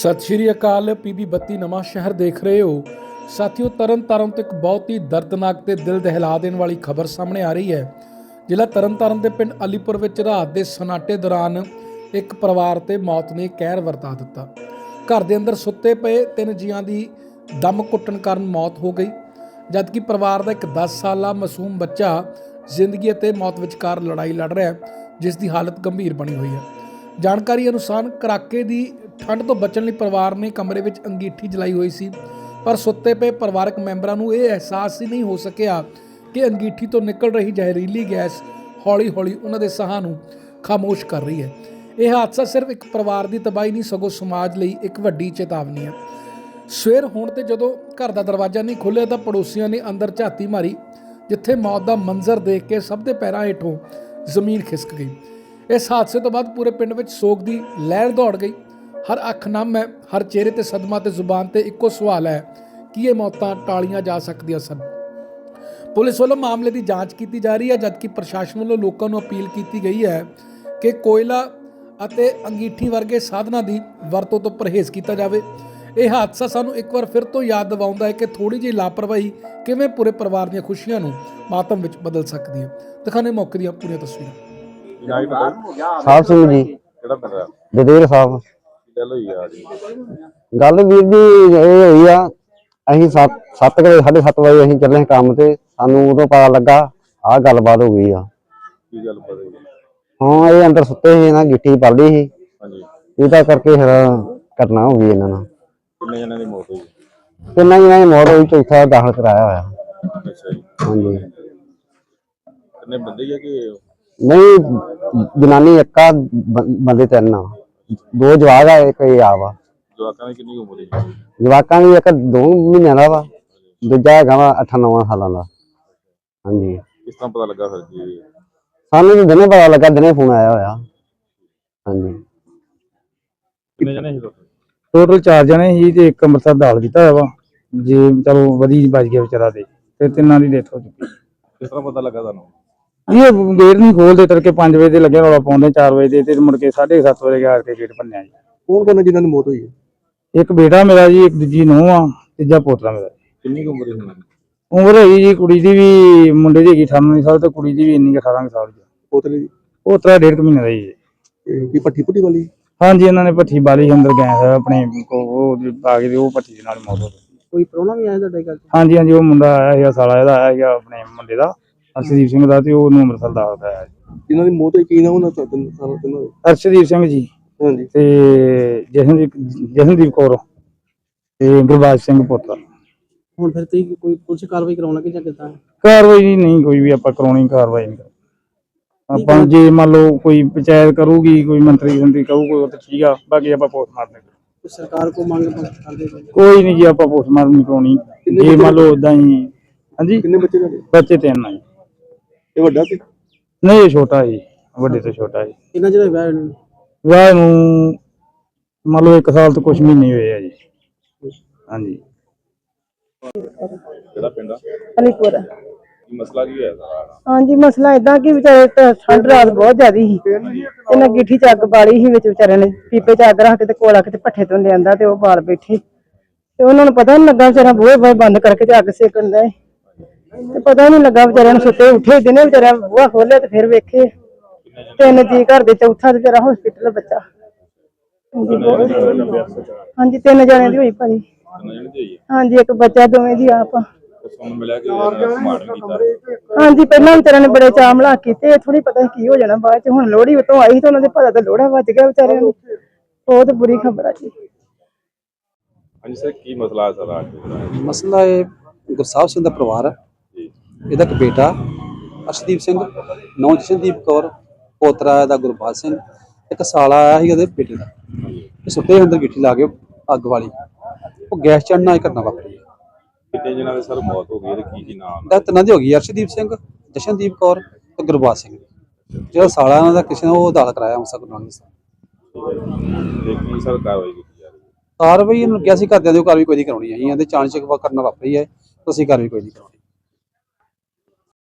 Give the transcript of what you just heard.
ਸਤਿ ਸ਼੍ਰੀ ਅਕਾਲ, ਪੀਬੀ 32 ਨਵਾਂ ਸ਼ਹਿਰ ਦੇਖ ਰਹੇ ਹੋ। ਸਾਥੀਓ, ਤਰਨਤਾਰਨ ਤੋਂ ਇੱਕ ਬਹੁਤ ਹੀ ਦਰਦਨਾਕ ਤੇ ਦਿਲ ਦਹਿਲਾ ਦੇਣ ਵਾਲੀ ਖਬਰ ਸਾਹਮਣੇ ਆ ਰਹੀ ਹੈ। ਜ਼ਿਲ੍ਹਾ ਤਰਨਤਾਰਨ ਦੇ ਪਿੰਡ ਅਲੀਪੁਰ ਵਿੱਚ ਰਾਤ ਦੇ ਸਨਾਟੇ ਦੌਰਾਨ ਇੱਕ ਪਰਿਵਾਰ ਤੇ ਮੌਤ ਨੇ ਕਹਿਰ ਵਰਤਾ ਦਿੱਤਾ। ਘਰ ਦੇ ਅੰਦਰ ਸੁੱਤੇ ਪਏ ਤਿੰਨ ਜੀਆਂ ਦੀ ਦਮ ਕੁੱਟਣ ਕਾਰਨ ਮੌਤ ਹੋ ਗਈ। ਜਦਕਿ ਪਰਿਵਾਰ ਦਾ ਇੱਕ 10 ਸਾਲਾ ਮਾਸੂਮ ਬੱਚਾ ਜ਼ਿੰਦਗੀ ਅਤੇ ਮੌਤ ਵਿਚਕਾਰ ਲੜਾਈ ਲੜ ਰਿਹਾ ਹੈ, ਜਿਸ ਦੀ ਹਾਲਤ ਗੰਭੀਰ ਬਣੀ ਹੋਈ ਹੈ। ਜਾਣਕਾਰੀ ਅਨੁਸਾਰ ਕਰਾਕੇ ਦੀ ਠੰਡ ਤੋਂ ਬਚਣ ਲਈ ਪਰਿਵਾਰ ਨੇ ਕਮਰੇ ਵਿੱਚ ਅੰਗੀਠੀ ਜਲਾਈ ਹੋਈ ਸੀ, ਪਰ ਸੁੱਤੇ ਪਏ ਪਰਿਵਾਰਕ ਮੈਂਬਰਾਂ ਨੂੰ ਇਹ ਅਹਿਸਾਸ ਹੀ ਨਹੀਂ ਹੋ ਸਕਿਆ ਕਿ ਅੰਗੀਠੀ ਤੋਂ ਨਿਕਲ ਰਹੀ ਜ਼ਹਿਰੀਲੀ ਗੈਸ ਹੌਲੀ-ਹੌਲੀ ਉਹਨਾਂ ਦੇ ਸਾਹਾਂ ਨੂੰ ਖਾਮੋਸ਼ ਕਰ ਰਹੀ ਹੈ। ਇਹ ਹਾਦਸਾ ਸਿਰਫ ਇੱਕ ਪਰਿਵਾਰ ਦੀ ਤਬਾਹੀ ਨਹੀਂ, ਸਗੋਂ ਸਮਾਜ ਲਈ ਇੱਕ ਵੱਡੀ ਚੇਤਾਵਨੀ ਹੈ। ਸਵੇਰ ਹੋਣ ਤੇ ਜਦੋਂ ਘਰ ਦਾ ਦਰਵਾਜ਼ਾ ਨਹੀਂ ਖੁੱਲ੍ਹਿਆ ਤਾਂ ਪੜੋਸੀਆਂ ਨੇ ਅੰਦਰ ਝਾਤੀ ਮਾਰੀ, ਜਿੱਥੇ ਮੌਤ ਦਾ ਮੰਜ਼ਰ ਦੇਖ ਕੇ ਸਭ ਦੇ ਪੈਰਾਂ ਹੇਠੋਂ ਜ਼ਮੀਨ ਖਿਸਕ ਗਈ। ਇਸ ਹਾਦਸੇ ਤੋਂ ਬਾਅਦ ਪੂਰੇ ਪਿੰਡ ਵਿੱਚ ਸੋਗ ਦੀ ਲਹਿਰ ਦੌੜ ਗਈ। ਹਰ ਅੱਖ ਨਮ ਹੈ ਹਰ ਚਿਹਰੇ ਤੇ ਸਦਮਾ ਤੇ ਜ਼ੁਬਾਨ ਤੇ ਇੱਕੋ ਸਵਾਲ ਹੈ ਕਿ ਇਹ ਮੌਤਾਂ ਟਾਲੀਆਂ ਜਾ ਸਕਦੀਆਂ ਸਨ? ਪੁਲਿਸ ਵੱਲੋਂ ਮਾਮਲੇ ਦੀ ਜਾਂਚ ਕੀਤੀ ਜਾ ਰਹੀ ਹੈ ਜਦਕਿ ਪ੍ਰਸ਼ਾਸਨ ਵੱਲੋਂ ਲੋਕਾਂ ਨੂੰ ਅਪੀਲ ਕੀਤੀ ਗਈ ਹੈ ਕਿ ਕੋਇਲਾ ਅਤੇ ਅੰਗੀਠੀ ਵਰਗੇ ਸਾਧਨਾਂ ਦੀ ਵਰਤੋਂ ਤੋਂ ਪਰਹੇਜ਼ ਕੀਤਾ ਜਾਵੇ। ਇਹ ਹਾਦਸਾ ਸਾਨੂੰ ਇੱਕ ਵਾਰ ਫਿਰ ਤੋਂ ਯਾਦ ਦਿਵਾਉਂਦਾ ਹੈ ਕਿ ਥੋੜੀ ਜਿਹੀ ਲਾਪਰਵਾਹੀ ਕਿਵੇਂ ਪੂਰੇ ਪਰਿਵਾਰ ਦੀਆਂ ਖੁਸ਼ੀਆਂ ਨੂੰ ਮਾਤਮ ਵਿੱਚ ਬਦਲ ਸਕਦੀ ਹੈ। ਦਿਖਾਣੇ ਮੌਕੇ ਦੀਆਂ ਪੂਰੀਆਂ ਤਸਵੀਰਾਂ। ਸਾਹਿਬ ਸਿੰਘ ਜੀ। ਕਿਹੜਾ ਪਿੰਡ ਜਦੇਰ ਸਾਹਿਬ। ਗੱਲ ਹੋਈ ਆ ਜੀ। ਗੱਲ ਵੀਰ ਜੀ ਇਹ ਹੋਈ ਆ ਅਸੀਂ 7 7 ਵਜੇ 7:30 ਵਜੇ ਅਸੀਂ ਚੱਲੇ ਕੰਮ ਤੇ ਸਾਨੂੰ ਉਦੋਂ ਪਤਾ ਲੱਗਾ ਆਹ ਗੱਲਬਾਤ ਹੋ ਗਈ ਆ। ਕੀ ਗੱਲ ਪਤਾ ਜੀ? ਹਾਂ ਇਹ ਅੰਦਰ ਸੁੱਤੇ ਸੀ ਨਾ ਗਿੱਟੀ ਪਲਦੀ ਸੀ। ਹਾਂਜੀ। ਇਹਦਾ ਕਰਕੇ ਫਿਰ ਘਟਨਾ ਹੋ ਗਈ ਇਹਨਾਂ ਨਾਲ। ਕਿੰਨੇ ਜਣਾਂ ਦੀ ਮੌਤ ਹੋਈ? ਤਿੰਨਾਂ ਜਣਾਂ ਦੀ ਮੌਤ ਹੋਈ ਚੌਥਾ ਦਾਖਲ ਕਰਾਇਆ ਹੋਇਆ। ਅੱਛਾ ਜੀ। ਹਾਂਜੀ। ਕਿੰਨੇ ਬੰਦੇ ਆ ਕਿ ਨਹੀਂ ਜਨਾਨੀ ਇੱਕ ਬੰਦੇ ਤਿੰਨ ਆ। ਦੋ ਜਵਾਗ ਆ ਇੱਕ ਇਹ ਆ। ਵਾ ਜਵਾਕਾਂ ਦੀ ਕਿੰਨੀ ਉਮਰ ਹੈ? ਜਵਾਕਾਂ ਦੀ ਇੱਕ ਦੋ ਮਹੀਨਿਆਂ ਦਾ ਵਾ ਦੂਜਾ ਹੈਗਾ ਵਾ 8-9 ਸਾਲਾਂ ਦਾ। ਹਾਂਜੀ। ਕਿਸ ਤਰ੍ਹਾਂ ਪਤਾ ਲੱਗਾ ਫਿਰ ਜੀ? ਸਾਨੂੰ ਤਾਂ ਦਿਨੇ ਪਤਾ ਲੱਗਾ ਦਿਨੇ ਫੋਨ ਆਇਆ ਹੋਇਆ। ਹਾਂਜੀ। ਕਿੰਨੇ ਜਣੇ ਸੀ ਲੋਕ ਟੋਟਲ ਚਾਰ ਜਣੇ ਸੀ ਤੇ ਇੱਕ ਅੰਮ੍ਰਿਤਸਰ ਦਾਲ ਕੀਤਾ ਹੋਇਆ ਵਾ। ਜੇ ਚਲੋ ਵਧੀ ਬਚ ਗਿਆ ਵਿਚਾਰਾ ਤੇ ਤੇ ਤਿੰਨਾਂ ਦੀ ਡੈਥ ਹੋ ਚੁੱਕੀ। ਕਿਸ ਤਰ੍ਹਾਂ ਪਤਾ ਲੱਗਾ ਤੁਹਾਨੂੰ? ਇਹ ਗੇਟ ਨਹੀਂ ਖੋਲਦੇ ਤੜਕੇ 5 ਵਜੇ ਦੇ ਲੱਗੇ ਰੌਲਾ ਪਾਉਂਦੇ 4 ਵਜੇ ਦੇ ਤੇ ਮੁੜ ਕੇ 7:30 ਵਜੇ ਆ ਕੇ ਗੇਟ ਭੰਨਿਆ ਜੀ। ਕੌਣ ਕੌਣ ਜਿਨ੍ਹਾਂ ਦੀ ਮੌਤ ਹੋਈ ਹੈ? ਇੱਕ ਬੇਟਾ ਮੇਰਾ ਜੀ ਇੱਕ ਦੂਜੀ ਨੂੰਹ ਆ ਤੀਜਾ ਪੋਤਰਾ ਮੇਰਾ ਕਿੰਨੀ ਕੁ ਉਮਰ ਹੈ ਉਹਨਾਂ ਦੀ? ਉਮਰ ਹੈਗੀ ਜੀ ਕੁੜੀ ਦੀ ਵੀ ਮੁੰਡੇ ਦੀ ਹੈਗੀ 18 ਸਾਲ ਤੇ ਕੁੜੀ ਦੀ ਵੀ ਇੰਨੀ ਕੁ 18 ਸਾਲ ਦੀ ਪੋਤਰੇ ਦੀ? ਪੋਤਰਾ ਡੇਢ ਕੁ ਮਹੀਨੇ ਦਾ ਜੀ। ਇਹ ਕੀ ਪੱਠੀ ਪੁੱਠੀ ਵਾਲੀ? ਹਾਂਜੀ ਇਹਨਾਂ ਨੇ ਭੱਠੀ ਬਾਲੀ ਅੰਦਰ ਗਏ ਹੋਏ ਆਪਣੇ ਕੋ ਉਹ ਆ ਕੇ ਤੇ ਉਹ ਭੱਠੀ ਦੇ ਨਾਲ ਹੀ ਮੌਤ ਹੋ ਗਈ। ਕੋਈ ਪ੍ਰਾਹੁਣਾ ਵੀ ਆਇਆ ਤੁਹਾਡੇ ਘਰ ਹਾਂਜੀ ਹਾਂਜੀ ਉਹ ਮੁੰਡਾ ਆਇਆ ਸੀਗਾ ਸਾਲਾ ਇਹਦਾ ਆਇਆ ਸੀਗਾ ਆਪਣੇ ਮੁੰਡੇ ਦਾ। ਅਰਸ਼ਦੀਪ ਸਿੰਘ ਦਾ ਤੇ ਉਹਨੂੰ ਅੰਮ੍ਰਿਤਸਰ ਦਾ ਆਇਆ ਜਿਨ੍ਹਾਂ ਦੀ ਮੌਤ ਕੀ ਨਾਮ ਉਹਨਾਂ ਦਾ? ਤਿੰਨ ਸਾਲ ਤਿੰਨ ਹੋਏ ਅਰਸ਼ਦੀਪ ਸਿੰਘ ਜੀ। ਹਾਂਜੀ। ਤੇ ਜਸ਼ਨਦੀਪ ਜਸ਼ਨਦੀਪ ਕੌਰ। ਤੇ ਗੁਰਬਾਜ ਸਿੰਘ ਪੁੱਤਰ ਹੁਣ ਫਿਰ ਤੁਸੀਂ ਕੋਈ ਪੁਲਿਸ ਕਾਰਵਾਈ ਕਰਾਉਣ ਲੱਗੇ ਜਾਂ ਕਿੱਦਾਂ? ਕਾਰਵਾਈ ਨਹੀਂ ਕੋਈ ਵੀ ਆਪਾਂ ਕਰਾਉਣੀ ਕਾਰਵਾਈ ਨਹੀਂ। ਆਪਾਂ ਜੇ ਮੰਨ ਲਓ ਕੋਈ ਪੰਚਾਇਤ ਕਰੂਗੀ ਕੋਈ ਮੰਤਰੀ ਸੰਤਰੀ ਕਹੂ ਕੋਈ ਤਾਂ ਠੀਕ ਆ ਬਾਕੀ ਆਪਾਂ ਪੋਸਟ ਮਾਰਨੇ ਕੋਈ ਸਰਕਾਰ ਕੋ ਮੰਗ ਕਰਦੇ? ਕੋਈ ਨਹੀਂ ਜੀ ਆਪਾਂ ਪੋਸਟ ਮਾਰਨ ਨਹੀਂ ਕਰਾਉਣੀ। ਜੇ ਮੰਨ ਲਓ ਉਦਾਂ ਹੀ ਹਾਂਜੀ? ਕਿੰਨੇ ਬੱਚੇ ਬੱਚੇ ਤਿੰਨ ਆ ਜੀ। ਇਹ ਵੱਡਾ ਸੀ? ਨਹੀਂ ਇਹ ਛੋਟਾ ਜੀ ਵੱਡੇ ਤੋਂ ਛੋਟਾ ਜੀ। ਕਿੰਨਾ ਜਿਹੜਾ ਵਿਆਹ ਹੋਇਆ ਨੂੰ? ਵਿਆਹ ਨੂੰ ਮੰਨ ਲਓ 1 ਸਾਲ ਤੋਂ ਕੁਝ ਮਹੀਨੇ ਹੋਏ ਆ ਜੀ। ਹਾਂਜੀ। ਕਿਹੜਾ ਪਿੰਡ ਆ? ਅਲੀਪੁਰ। ਕੀ ਮਸਲਾ ਕੀ ਹੋਇਆ? ਸਾਰਾ ਹਾਂਜੀ ਮਸਲਾ ਇਦਾਂ ਕਿ ਵਿਚਾਰੇ ਤਾਂ ਠੰਡ ਰਾਤ ਬਹੁਤ ਜ਼ਿਆਦੀ ਸੀ। ਇਹਨਾਂ ਗਿੱਠੀ ਚ ਅੱਗ ਬਾਲੀ ਸੀ ਵਿੱਚ ਵਿਚਾਰਿਆਂ ਨੇ। ਪੀਪੇ ਚ ਅੱਗ ਰੱਖ ਕੇ ਤੇ ਕੋਲਾ ਕਿਤੇ ਪੱਠੇ ਤੋਂ ਲਿਆਂਦਾ ਤੇ ਉਹ ਬਾਲ ਬੈਠੇ। ਤੇ ਉਹਨਾਂ ਨੂੰ ਪਤਾ ਨਹੀਂ ਲੱਗਾ ਵਿਚਾਰਾ ਬੂਹੇ ਬਾਹਰ ਬੰਦ ਕਰਕੇ ਤੇ ਅੱਗ ਸੇਕਣ ਦਾ ਤੇ ਪਤਾ ਨਹੀਂ ਲੱਗਾ ਵਿਚਾਰਿਆਂ ਨੂੰ ਸੁੱਤੇ ਉੱਠੇ ਦਿਨੇ ਵਿਚਾਰਿਆਂ ਬੂਹਾ ਖੋਲਿਆ ਤੇ ਫਿਰ ਵੇਖੇ। ਤਿੰਨ ਜੀ ਘਰ ਦੇ ਚੌਥਾ ਤੇ ਵਿਚਾਰਾ ਹਸਪੀਟਲ ਬੱਚਾ। ਹਾਂਜੀ ਤਿੰਨ ਜਣਿਆਂ ਦੀ ਹੋਈ ਭਾਜੀ। ਹਾਂਜੀ ਇੱਕ ਬੱਚਾ ਦੋਵੇਂ ਦੀ ਆਪ। ਹਾਂਜੀ ਪਹਿਲਾਂ ਵਿਚਾਰਿਆਂ ਨੇ ਬੜੇ ਚਾਅ ਮਲਾ ਕੀਤੇ ਥੋੜੀ ਪਤਾ ਕੀ ਹੋ ਜਾਣਾ ਬਾਅਦ ਚ। ਹੁਣ ਲੋਹੜੀ ਉਤੋਂ ਆਈ ਤਾਂ ਉਹਨਾਂ ਦੇ ਪਤਾ ਤਾਂ ਲੋੜਾ ਵੱਜ ਗਿਆ ਵਿਚਾਰਿਆਂ ਨੂੰ। ਬਹੁਤ ਬੁਰੀ ਖਬਰ ਆ ਜੀ। ਹਾਂਜੀ ਸਰ ਕੀ ਮਸਲਾ ਹੈ ਸਾਰਾ ਅੱਜ ਮਸਲਾ ਇਹ ਗੁਰਸਾਹਿਬ ਸਿੰਘ ਦਾ ਪਰਿਵਾਰ ਹੈ। ਇਹਦਾ ਇੱਕ ਬੇਟਾ ਅਰਸ਼ਦੀਪ ਸਿੰਘ ਨੌ ਜਸ਼ਨਦੀਪ ਕੌਰ ਪੋਤਰਾ ਇਹਦਾ ਗੁਰਬਾਜ ਸਿੰਘ ਇੱਕ ਸਾਲਾ ਆਇਆ ਸੀ ਉਹਦੇ ਬੇਟੇ ਦਾ। ਇਹ ਸੁੱਤੇ ਅੰਦਰ ਗਿੱਠੀ ਲਾ ਕੇ ਅੱਗ ਵਾਲੀ ਉਹ ਗੈਸ ਚੜਨ ਨਾਲ ਇਹ ਘਟਨਾ ਵਾਪਰੀ। ਹੈ ਕਿੰਨੇ ਜਣਾਂ ਦੇ ਸਰ ਮੌਤ ਹੋ ਗਈ ਤੇ ਕੀ ਕੀ ਨਾਮ ਇਹ ਤਿੰਨਾਂ ਦੀ ਹੋ ਗਈ ਅਰਸ਼ਦੀਪ ਸਿੰਘ ਜਸ਼ਨਦੀਪ ਕੌਰ ਤੇ ਗੁਰਬਾਜ ਸਿੰਘ। ਜਿਹੜਾ ਸਾਲਾ ਇਹਨਾਂ ਦਾ ਕਿਸੇ ਨੇ ਉਹ ਦਾਖਲ ਕਰਾਇਆ ਨਾਨਕ ਸਾਹਿਬ ਤੇ ਕੀ ਸਰ ਕਾਰਵਾਈ ਕੀਤੀ ਜਾ ਰਹੀ ਹੈ? ਕਾਰਵਾਈ ਇਹਨੂੰ ਕਿਹਾ ਸੀ ਘਰਦਿਆਂ ਦੀ ਕਾਰਵਾਈ ਕੋਈ ਨਹੀਂ ਕਰਾਉਣੀ ਹੈ। ਅਸੀਂ ਇਹਦੇ ਚਾਂਚਕ ਕਰਨਾ ਵਾਪਰੀ ਹੈ ਤਾਂ ਅਸੀਂ ਕਾਰਵਾਈ ਕੋਈ ਨਹੀਂ ਕਰਾਉਣੀ।